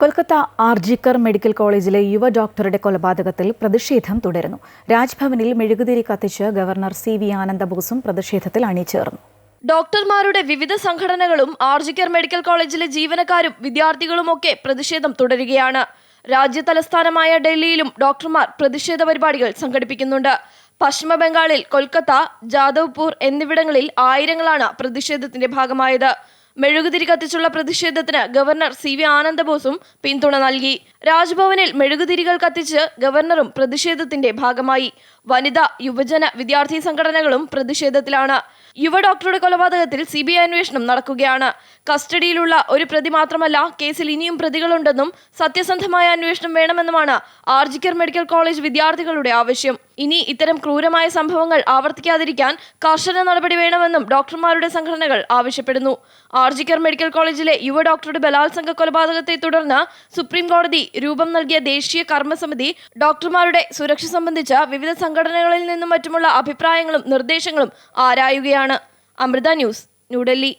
Kolkata RG Kar medical കോളേജിലെ യുവ ഡോക്ടറുടെ കൊലപാതകത്തിൽ പ്രതിഷേധം തുടരുന്നു. രാജ്ഭവനിൽ മെഴുകുതിരി കത്തിച്ച് ഗവർണർ സി വി ആനന്ദബോസും പ്രതിഷേധത്തിൽ അണിചേർന്നു. ഡോക്ടർമാരുടെ വിവിധ സംഘടനകളും ആർജിക്കർ മെഡിക്കൽ കോളേജിലെ ജീവനക്കാരും വിദ്യാർത്ഥികളുമൊക്കെ പ്രതിഷേധം തുടരുകയാണ്. രാജ്യ തലസ്ഥാനമായ ഡൽഹിയിലും ഡോക്ടർമാർ പ്രതിഷേധ പരിപാടികൾ സംഘടിപ്പിക്കുന്നുണ്ട്. പശ്ചിമ ബംഗാളിൽ കൊൽക്കത്ത ജാദവ്പൂർ എന്നിവിടങ്ങളിൽ ആയിരങ്ങളാണ് പ്രതിഷേധത്തിന്റെ ഭാഗമായത്. മെഴുകുതിരി കത്തിച്ചുള്ള പ്രതിഷേധത്തിന് ഗവർണർ സി വി ആനന്ദബോസും പിന്തുണ നൽകി. രാജ്ഭവനിൽ മെഴുകുതിരികൾ കത്തിച്ച് ഗവർണറും പ്രതിഷേധത്തിന്റെ ഭാഗമായി. വനിതാ യുവജന വിദ്യാർത്ഥി സംഘടനകളും പ്രതിഷേധത്തിലാണ്. യുവ ഡോക്ടറുടെ കൊലപാതകത്തിൽ സി ബി ഐ അന്വേഷണം നടക്കുകയാണ്. കസ്റ്റഡിയിലുള്ള ഒരു പ്രതി മാത്രമല്ല കേസിൽ ഇനിയും പ്രതികളുണ്ടെന്നും സത്യസന്ധമായ അന്വേഷണം വേണമെന്നുമാണ് ആർജിക്കർ മെഡിക്കൽ കോളേജ് വിദ്യാർത്ഥികളുടെ ആവശ്യം. ഇനി ഇത്തരം ക്രൂരമായ സംഭവങ്ങൾ ആവർത്തിക്കാതിരിക്കാൻ കർശന നടപടി വേണമെന്നും ഡോക്ടർമാരുടെ സംഘടനകൾ ആവശ്യപ്പെടുന്നു. ആർജിക്കർ മെഡിക്കൽ കോളേജിലെ യുവ ഡോക്ടറുടെ ബലാത്സംഗ കൊലപാതകത്തെ തുടർന്ന് സുപ്രീം കോടതി രൂപം നൽകിയ ദേശീയ കർമ്മസമിതി ഡോക്ടർമാരുടെ സുരക്ഷ സംബന്ധിച്ച വിവിധ സംഘടനകളിൽ നിന്നും മറ്റുമുള്ള അഭിപ്രായങ്ങളും നിർദ്ദേശങ്ങളും ആരായുകയാണ്. അമൃത ന്യൂസ് ന്യൂഡൽഹി.